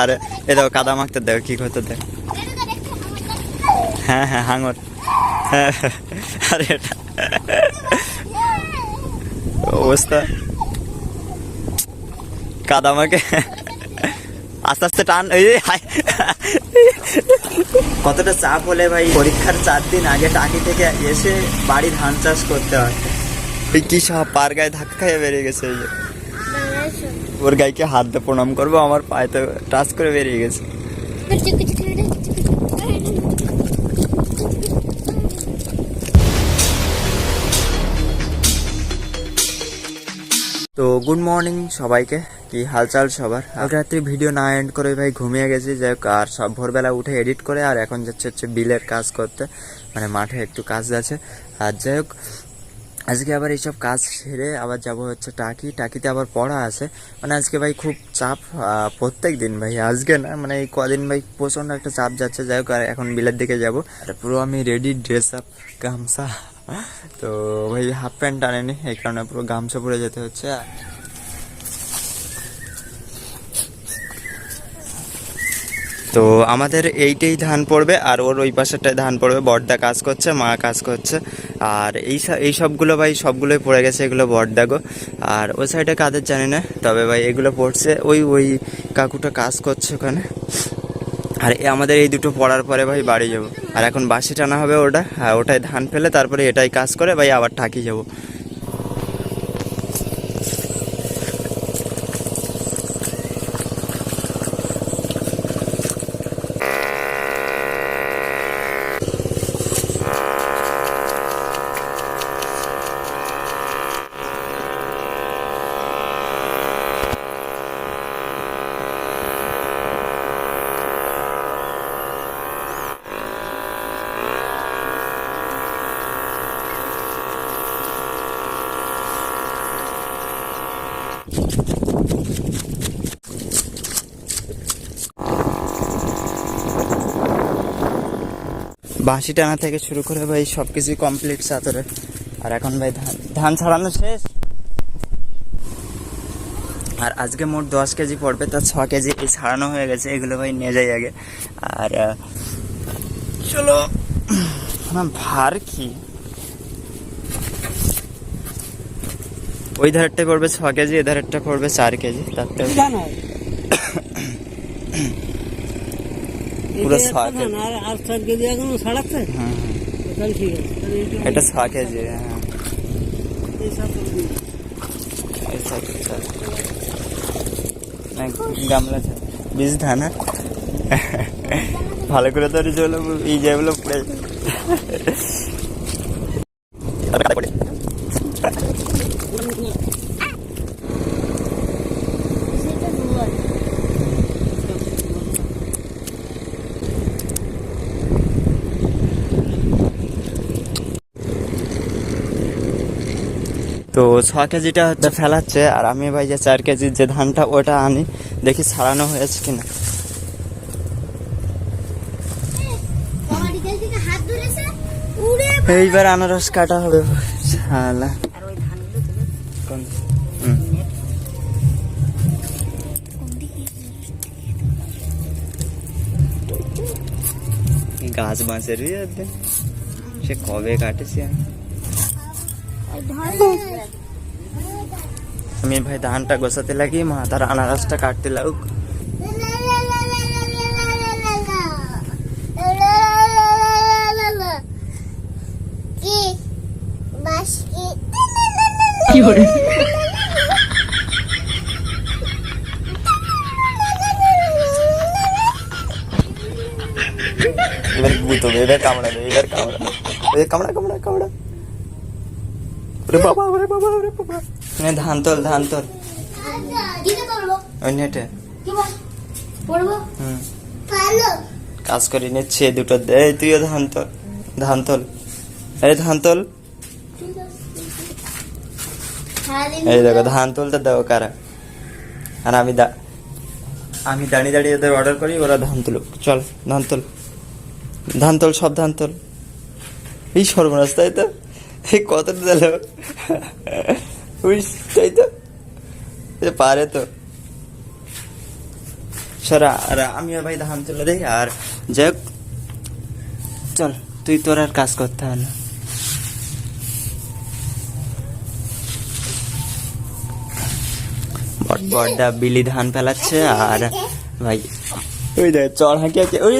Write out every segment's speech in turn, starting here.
আর এ দেখো কাদা মাখতে দেখো, কি করতে দেখ। হ্যাঁ হ্যাঁ হাঙর। হ্যাঁ আরে অবস্থা। কাদা মাকে আস্তে আস্তে টান কতটা চাপ হলে ভাই, পরীক্ষার চার দিন আগে টাকি থেকে এসে বাড়ি ধান চাষ করতে হয়। কি সব পার গায়ে ধাক্কা খাইয়ে বেরিয়ে গেছে ওর গাইকে হাত দিয়ে প্রণাম করব, আমার পায়ে তো টাচ করে বেরিয়ে গেছে। তো গুড মর্নিং সবাইকে, কি হালচাল সবার? কাল রাত্রি ভিডিও না এন্ড করে ভাই ঘুমিয়ে গেছি, যাই হোক, আর সব ভোরবেলা উঠে এডিট করে, আর এখন যাচ্ছে হচ্ছে বিলের কাজ করতে মানে মাঠে একটু কাজ আছে। আর যাই হোক আজকে আবার এইসব কাজ সেরে আবার যাব হচ্ছে টাকি। টাকিতে আবার পড়া আছে। মানে আজকে ভাই খুব চাপ প্রত্যেক দিন ভাই। আজকে না মানে এই কদিন ভাই প্রচণ্ড একটা চাপ যাচ্ছে। যাই হোক, আর এখন বিলের দিকে যাব। আর পুরো আমি রেডি ড্রেস আপ গামছা। তো ভাই হাফ প্যান্ট আনেনি, এই কারণে পুরো গামছা পরে যেতে হচ্ছে। তো আমাদের এইটাই ধান পড়বে আর ওর ওই পাশেরটায় ধান পড়বে। বর্দা কাজ করছে, মা কাজ করছে। আর এই এই সবগুলো ভাই, সবগুলোই পড়ে গেছে, এগুলো বর্দাগো আর ওই সাইডে কাদের জানি না, তবে ভাই এগুলো পড়ছে। ওই ওই কাকুটা কাজ করছে ওখানে। আর আমাদের এই দুটো পড়ার পরে ভাই বাড়ি যাব। আর এখন বাসি টানা হবে ওটা হ্যাঁ ওটাই ধান ফেলে তারপরে এটাই কাজ করে, ভাই আবার ঠাকি যাব। বাঁশি টানা থেকে শুরু করে ভাই সব কিছুই কমপ্লিট সাঁতরে আর এখন ভাই ধান ধান ছাড়ানো শেষ? আর আজকে মোট দশ কেজি পড়বে তার ছ কেজি এই ছাড়ানো হয়ে গেছে, এগুলো ভাই নিয়ে যাই আগে। আর চলো। ভার কি? ওই ধারেরটা পড়বে ছ কেজি, এ ধারেরটা পড়বে চার কেজি তার পুরো আর আর চার কেজি এখনও ছাড়াচ্ছে হ্যাঁ। তাহলে ঠিক আছে এটা হ্যাঁ এই গামলা। বীজ ধান হ্যাঁ? ভালো করে তো চলো এই যেগুলো পড়ে তারপরে কাদা পড়ে। তো ছ কেজিটা হচ্ছে ফেলাচ্ছে, আর আমি ভাই যে চার কেজির যে ধানটা ওটা আনি, দেখি ছাড়ানো হয়েছে কিনা। এইবার আনারস কাটা হবে গাছ বাঁচের সে কবে কাটেছি আমি? আমি ভাই ধানটা গোছাতে লাগি, মা তার আনারসটা কাটতে লাগুক। কি এবার ভূত এবার কামড়াবে, এবার কামড়া এবার কামড়া কামড়া কামড়া। ওরে বাবা। ওরে বাবা ওরে বাবা নে ধান তোল ধান তোল। দিতে পারব ওই নেটে কি বল পড়ব হুম। ভালো কাজ করে নিচ্ছে দুটো দে। এই তুইও ধান তোল ধান তোল। এই ধান তোল। এই দেখো ধান তুলতে দেখো কারা? আর আমি দা আমি দাঁড়িয়ে দাঁড়িয়ে ওদের অর্ডার করি ওরা ধান তুলুক। চল ধান তোল। ধান তোল সব ধান তোল। এই সর্বনাশ তাই তো? কতটা পারে তো। সরা, আর আমিও ভাই ধান তুলে দেই, আর যাই চল, তুই তোর আর কাজ করতে হবে না। বড়টা বিলি ধান ফেলাচ্ছে, আর ভাই, ওই দেখ, চড় হাঁকি হাঁকি ওই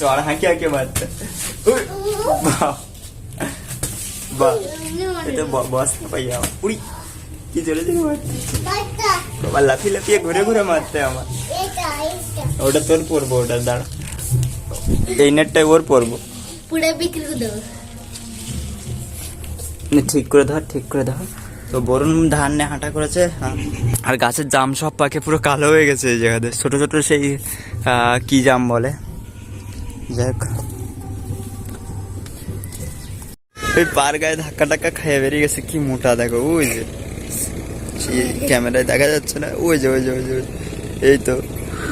চড় হাঁকি হাঁকি মারছে বাহ বাহ এটা ব- বস্তা পাইয়া উড়ি কি চলে চলে বাবা লাফিয়ে লাফিয়ে ঘুরে ঘুরে মারতে আমার ওটা তোর পরবো ওটা দাঁড়া এই নেটটাই ওর পরবো ঠিক করে ধর ঠিক করে ধর। তো বরুণ ধান নিয়ে হাঁটা করেছে হ্যাঁ। আর গাছের জাম সব পাকে পুরো কালো হয়ে গেছে এই জায়গাতে। ছোট ছোট সেই কি জাম বলে? যাই ওই পার গায়ে ধাক্কা টাক্কা খেয়ে বেরিয়ে গেছে, কি মোটা দেখো, ওই যে। ক্যামেরায় দেখা যাচ্ছে না, ওই যে ওই যে ওই যে। এই তো,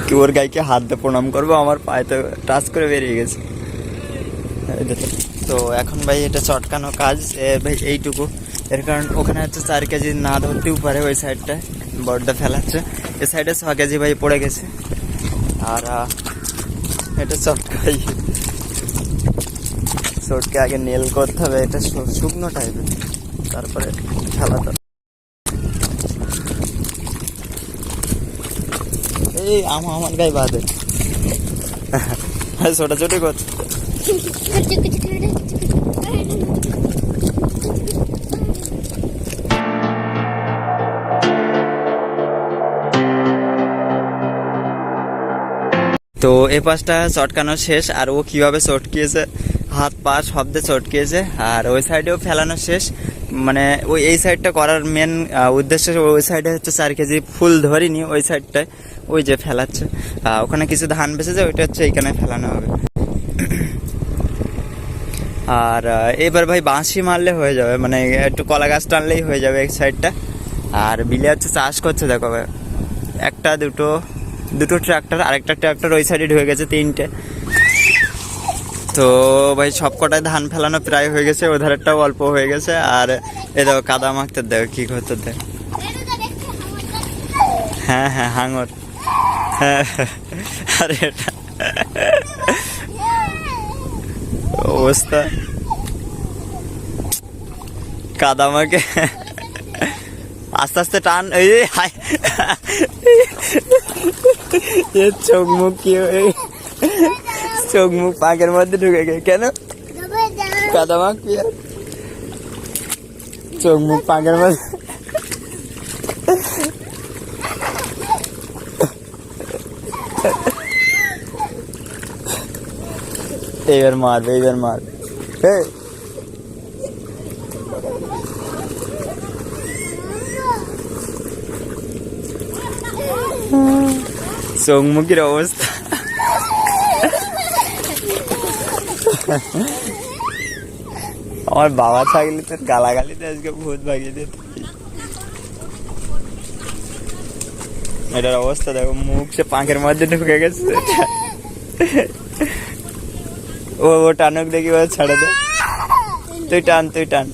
কি ওর গাইকে হাত দিয়ে প্রণাম করব, আমার পায়ে তো টাচ করে বেরিয়ে গেছে। তো এখন ভাই এটা চটকানো কাজ ভাই এইটুকু। এর কারণ ওখানে হচ্ছে চার কেজি না ধরতেও পারে ওই সাইডটায় বড়টা ফেলাচ্ছে। এ সাইডে ছ কেজি ভাই পড়ে গেছে। আর এটা চটকাই। চটকে আগে নেল করতে হবে, এটা শুকনো টাইপের তারপরে হবে। এই আমার আমার গায়ে বাদে ছোটাছুটি করছে। তো এ পাশটা চটকানো শেষ, আর ও কীভাবে চটকিয়েছে হাত পা শব্দে চটকিয়েছে আর ওই সাইডেও ফেলানো শেষ। মানে ওই, এই সাইডটা করার মেন উদ্দেশ্য ওই সাইডে হচ্ছে চার কেজি ফুল ধরিনি, ওই সাইডটায় ওই যে ফেলাচ্ছে। ওখানে কিছু ধান বেঁচেছে, ওইটা হচ্ছে এইখানে ফেলানো হবে। আর এবার ভাই বাঁশি মারলে হয়ে যাবে মানে একটু কলা গাছ টানলেই হয়ে যাবে এক সাইডটা আর বিলে হচ্ছে চাষ করছে, দেখো ভাই। একটা, দুটো দুটো ট্রাক্টর আরেকটা ট্রাক্টর ওই সাইডে ঢুকে গেছে তিনটে। তো ভাই সব কটায় ধান ফেলানো প্রায় হয়ে গেছে, ওধারেরটাও অল্প হয়ে গেছে। আর এ দেখো কাদা মাখতে দেখো, কি করতে দেখ। হ্যাঁ হ্যাঁ হাঙর। হ্যাঁ আরে এটা। অবস্থা। কাদা মাকে আস্তে আস্তে টান, এই, হাই। এ চোখ মুখ কি চোখ মুখ পাকের মধ্যে ঢুকে গে কেন কাদা মাখ কি আর? চোখ মুখ পাকের মধ্যে এইবার মারবে এইবার মারবে এই চোখ মুখের অবস্থা আমার বাবা থাকলে তোর গালাগালিতে আজকে ভূত ভাগিয়ে দিত। এটার অবস্থা দেখো মুখ সে পাঁকের মধ্যে ঢুকে গেছে। ও ও টানুক দেখি ও ছাড়ে দে। তুই টান তুই টান।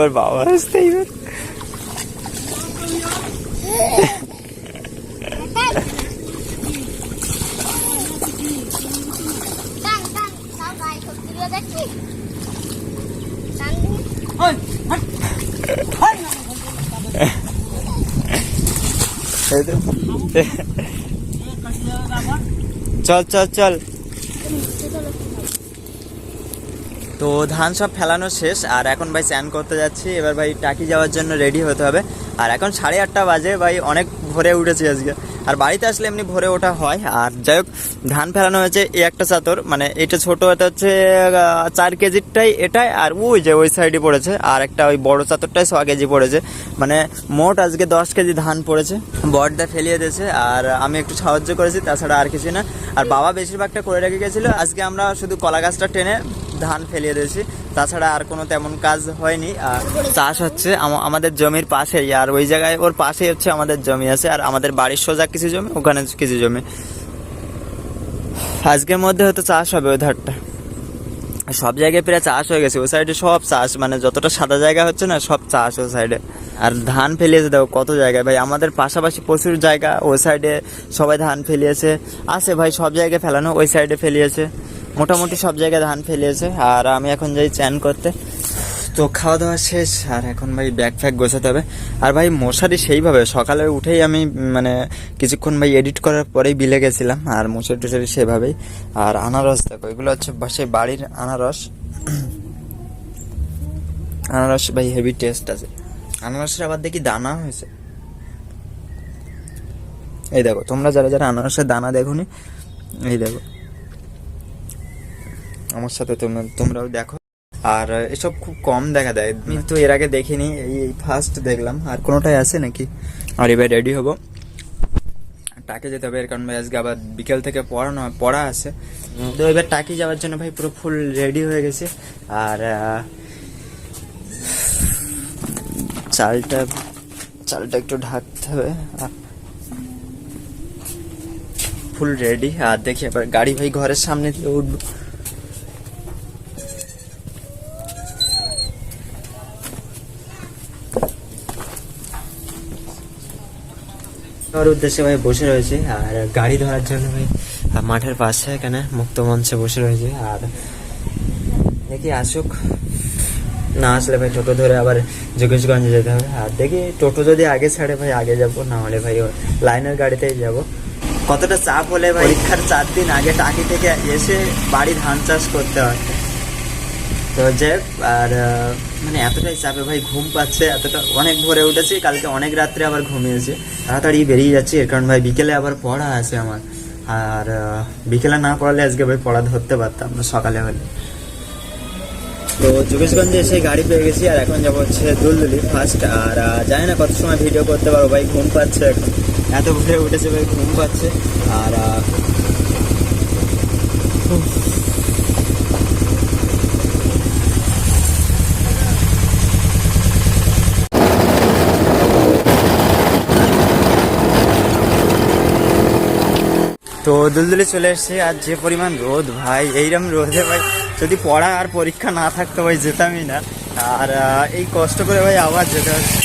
ওর বাবা আসতে এবার এই তো। চল চল চল। তো ধান সব ফেলানো শেষ, আর এখন ভাই স্নান করতে যাচ্ছি। এবার ভাই টাকি যাওয়ার জন্য রেডি হতে হবে। আর এখন সাড়ে আটটা বাজে, ভাই অনেক ভোরে উঠেছি আজকে। আর বাড়িতে আসলে এমনি ভোরে ওঠা হয়। আর যাই হোক, ধান ফেলানো হয়েছে এই একটা চাতর মানে এটা ছোট, এটা হচ্ছে চার কেজিরটাই এটাই। আর ওই যে ওই সাইডে পড়েছে। আর একটা ওই বড় চাতরটাই ছ কেজি পড়েছে। মানে মোট আজকে দশ কেজি ধান পড়েছে। বড়দা ফেলিয়ে দিয়েছে। আর আমি একটু সাহায্য করেছি, তাছাড়া আর কিছু না। আর বাবা বেশিরভাগটা করে রেখে গেছিল। আজকে আমরা শুধু কলা গাছটা টেনে ধান ফেলিয়ে দিয়েছি। তাছাড়া আর কোনো তেমন কাজ হয়নি। আর চাষ হচ্ছে আমাদের জমির পাশেই। আর ওই জায়গায় ওর পাশেই হচ্ছে আমাদের জমি আছে। আর আমাদের বাড়ির সোজা কিছু জমি, ওখানে কিছু জমি। আজকের মধ্যে হয়তো চাষ হবে ওই ধারটা। সব জায়গায় প্রায় চাষ হয়ে গেছে, ওই সাইডে সব চাষ মানে যতটা সাদা জায়গা হচ্ছে না, সব চাষ ওই সাইডে আর ধান ফেলিয়েছে, দেখো কত জায়গায়। ভাই, আমাদের পাশাপাশি প্রচুর জায়গা, ওই সাইডে সবাই ধান ফেলিয়েছে। আছে ভাই, সব জায়গায় ফেলানো, ওই সাইডে ফেলিয়েছে। মোটামুটি সব জায়গায় ধান ফেলিয়েছে। আর আমি এখন যাই চ্যান করতে। তো খাওয়া দাওয়া শেষ, আর এখন ভাই ব্যাগ ফ্যাগ গোছাতে হবে। আর ভাই মশারি সেইভাবে, সকালে উঠেই আমি মানে কিছুক্ষণ ভাই এডিট করার পরেই বিলে গেছিলাম, আর মশারি টুসারি সেভাবেই। আর আনারস দেখো, এগুলো হচ্ছে বাসে বাড়ির আনারস। আনারস ভাই হেভি টেস্ট আছে। আনারসের আবার দেখি দানা হয়েছে। এই দেখো, তোমরা যারা যারা আনারসের দানা দেখোনি, এই দেখো। আমার সাথে তোমরা, তোমরাও দেখো। আর এসব খুব কম দেখা দেয়। কিন্তু এর আগে দেখিনি এই ফার্স্ট দেখলাম। আর কোনোটাই আছে নাকি? আর এবার রেডি হব। টাকে যেতে হবে এর কারণ ভাই আজকে আবার বিকেল থেকে পড়ানো পড়া আছে। তো এবার টাকি যাওয়ার জন্য ভাই পুরো ফুল রেডি হয়ে গেছে। আর চালটা চালটা একটু ঢাকতে হবে। ফুল রেডি আর দেখি এবার গাড়ি ভাই ঘরের সামনে দিয়ে উঠবো। ওর উদ্দেশ্যে ভাই বসে রয়েছে, আর গাড়ি ধরার জন্য ভাই মাঠের পাশে এখানে মুক্ত মঞ্চে বসে রয়েছে, আর দেখি আসুক। না আসলে ভাই টোটো ধরে আবার যোগেশগঞ্জে যেতে হবে, আর দেখি টোটো যদি আগে ছাড়ে ভাই, আগে যাব, না হলে ভাই লাইনের গাড়িতেই যাব। কতটা চাপ হলে ভাই, পরীক্ষার চার দিন আগে টাকি থেকে এসে বাড়ি ধান চাষ করতে হয়। তো যে আর মানে এতটাই চাপে ভাই ঘুম পাচ্ছে, এতটা অনেক ভোরে উঠেছি, কালকে অনেক রাত্রে আবার ঘুমিয়েছি। তাড়াতাড়ি বেরিয়ে যাচ্ছি, এর কারণ ভাই বিকেলে আবার পড়া আছে আমার। আর বিকেলে না পড়ালে আজকে ভাই পড়া ধরতে পারতাম না সকালে হলে। তো যোগেশগঞ্জে এসে গাড়ি পেয়ে গেছি, আর এখন যাব হচ্ছে দুলদুলি ফার্স্ট আর জানি না কত সময় ভিডিও করতে পারব, ভাই ঘুম পাচ্ছে এখন। এত ভোরে উঠেছে ভাই, ঘুম পাচ্ছে, আর তো দুলদুলি চলে এসেছে। আর যে পরিমাণ রোদ ভাই এইরকম রোদে ভাই, যদি পড়া আর পরীক্ষা না থাকতো ভাই, যেতামই না। আর এই কষ্ট করে ভাই আবার যেতে হচ্ছে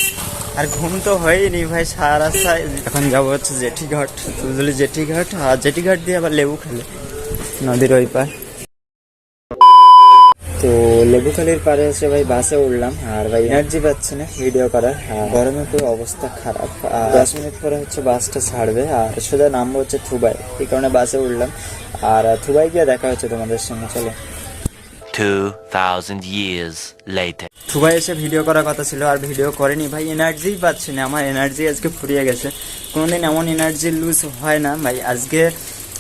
আর ঘুম তো হয়নি ভাই, সারা রাস্তায়। এখন যাব হচ্ছে জেঠিঘাট, দুলদুলি জেঠিঘাট, আর জেঠিঘাট দিয়ে আবার লেবু খেলে, নদীর ওই পার। তো লেবুখালির পারে এসে ভাই বাসে উঠলাম। আর ভাই এনার্জি পাচ্ছি না ভিডিও করার। গরমে পুরো অবস্থা খারাপ। আর দশ মিনিট পরে হচ্ছে বাসটা ছাড়বে। আর সোজা নামবো হচ্ছে থুবাই। এই কারণে বাসে উঠলাম। আর থুবাই গিয়ে দেখা হচ্ছে তোমাদের সঙ্গে চলো। 2,000 years later. থুবাই এসে ভিডিও করার কথা ছিল আর ভিডিও করেনি। ভাই এনার্জিই পাচ্ছি না। আমার এনার্জি আজকে ফুরিয়ে গেছে। কোনোদিন এমন এনার্জি লুজ হয় না। ভাই আজকে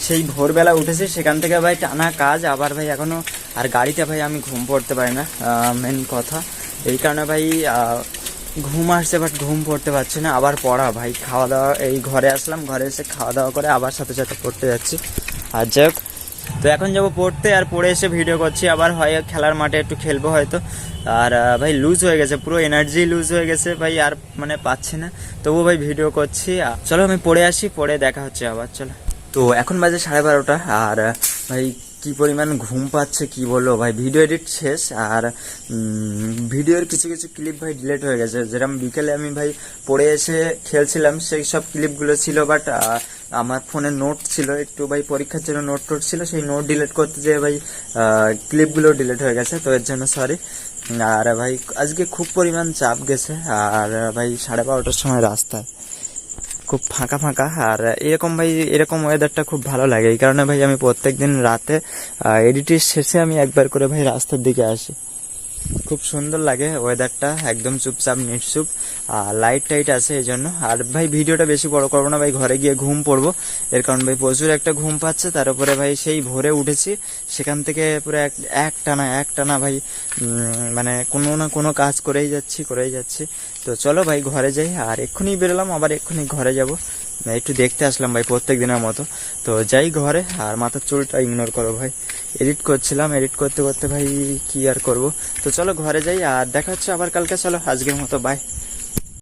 সেই ভোরবেলা উঠেছি, সেখান থেকে ভাই টানা কাজ, আবার ভাই এখনও আর গাড়িতে ভাই আমি ঘুম পড়তে পারি না মেন কথা। এই কারণে ভাই ঘুম আসছে বাট ঘুম পড়তে পারছি না, আবার পড়া। ভাই খাওয়া দাওয়া, এই ঘরে আসলাম, ঘরে এসে খাওয়া দাওয়া করে আবার সাথে সাথে পড়তে যাচ্ছি। আর যাই তো এখন যাব পড়তে, আর পড়ে এসে ভিডিও করছি, আবার হয় খেলার মাঠে একটু খেলব হয়তো। আর ভাই লুজ হয়ে গেছে, পুরো এনার্জি লুজ হয়ে গেছে, ভাই আর মানে পাচ্ছি না। তবুও ভাই ভিডিও করছি চলো আমি পড়ে আসি, পড়ে দেখা হচ্ছে আবার, চলো। তো এখন বাজে সাড়ে বারোটা, আর ভাই কি পরিমাণ ঘুম পাচ্ছে কি বলব? ভাই ভিডিও এডিট শেষ, আর ভিডিওর কিছু কিছু ক্লিপ ভাই ডিলেট হয়ে গেছে। যেরকম বিকেলে আমি ভাই পড়ে এসে খেলছিলাম, সেই সব ক্লিপগুলো ছিল বাট আমার ফোনে নোট ছিল, একটু ভাই পরীক্ষার জন্য নোট টোট ছিল, সেই নোট ডিলিট করতে যেয়ে ভাই ক্লিপগুলো ডিলেট হয়ে গেছে, তো এর জন্য সরি আর, ভাই, আজকে খুব পরিমাণ চাপ গেছে, আর, ভাই সাড়ে বারোটার সময় রাস্তায়। খুব ফাঁকা ফাঁকা। আর এরকম ভাই, এরকম ওয়েদারটা খুব ভালো লাগে। এই কারণে ভাই আমি প্রত্যেকদিন রাতে এডিটের শেষে আমি একবার করে ভাই রাস্তার দিকে আসি। খুব সুন্দর লাগে ওয়েদারটা একদম চুপচাপ, নিটচুপ, আর লাইট টাইট আছে এই জন্য আর ভাই, ভিডিওটা বেশি বড় করব না, ভাই, ঘরে গিয়ে ঘুম পড়ব। এর কারণ ভাই, প্রচুর একটা ঘুম পাচ্ছে, তার উপরে ভাই, সেই ভোরে উঠেছি। সেখান থেকে পুরো এক এক টানা এক টানা ভাই মানে কোনো না কোনো কাজ করেই যাচ্ছি করেই যাচ্ছি। তো চলো ভাই, ঘরে যাই, আর এক্ষুনি বেরোলাম, আবার এক্ষুনি ঘরে যাব। একটু দেখতে আসলাম ভাই প্রত্যেক দিনের মতো। তো যাই ঘরে, আর মাথার চুলটা ইগনোর করো ভাই। এডিট করছিলাম এডিট করতে করতে ভাই কি আর করব? তো চলো ঘরে যাই, আর দেখা হচ্ছে আবার কালকে। চলো, আজকের মতো বাই